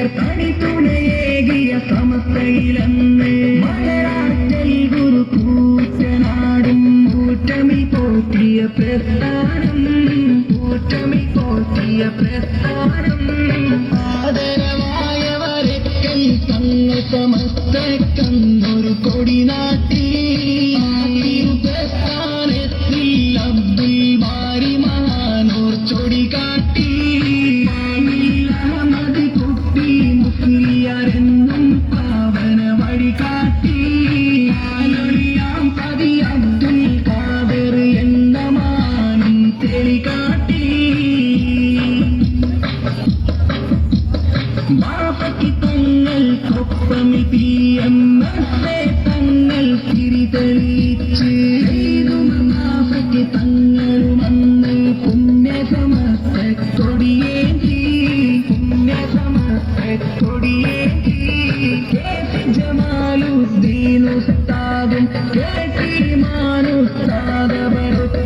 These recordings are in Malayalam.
உயர் தனி துணையேகிய சமத்தையிலன்னே மலராற்றல் குரு கூட்ட நாடும் கூட்டமை போற்றிய பிரத்தானம் கூட்டமை போற்றிய பிரத்தானம் ஆதரவாயவரை தன்னை சமத்த கொடினார் എസ് എ തങ്ങൾ തിരി തെളിയിച്ച് ബാപ്പയ്ക്ക് തങ്ങളുമന്ന് പുണ്യ സമസ്ത കൊടിയേന്തി പുണ്യ സമസ്ത കൊടിയേന്തി കെ സി ജമാലുദ്ദീൻ ഉസ്താദും കെ ടി മാനുസ്താദപടുത്ത്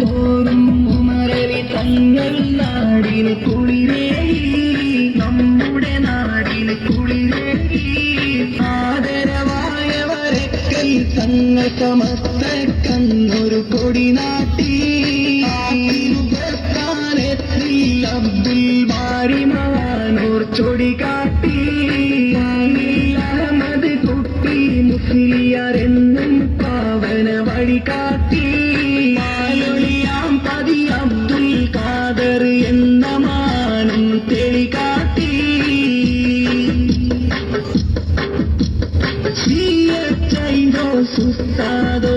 തോറും ഉമരവി തങ്ങൾ നാടിന് കുളിരേകി. തങ്ങൾ കന്നൊരു കൊടി നാട്ടി. പ്രസ്ഥാനത്തിൽ അബ്ദുൽ ബാരി മാനൂർ ചൊടി കാട്ടി. അഹമ്മദ് കുട്ടി മുസ്ലിയാർ എന്നും പാവന വഴി കാട്ടി. சுத்தாதோ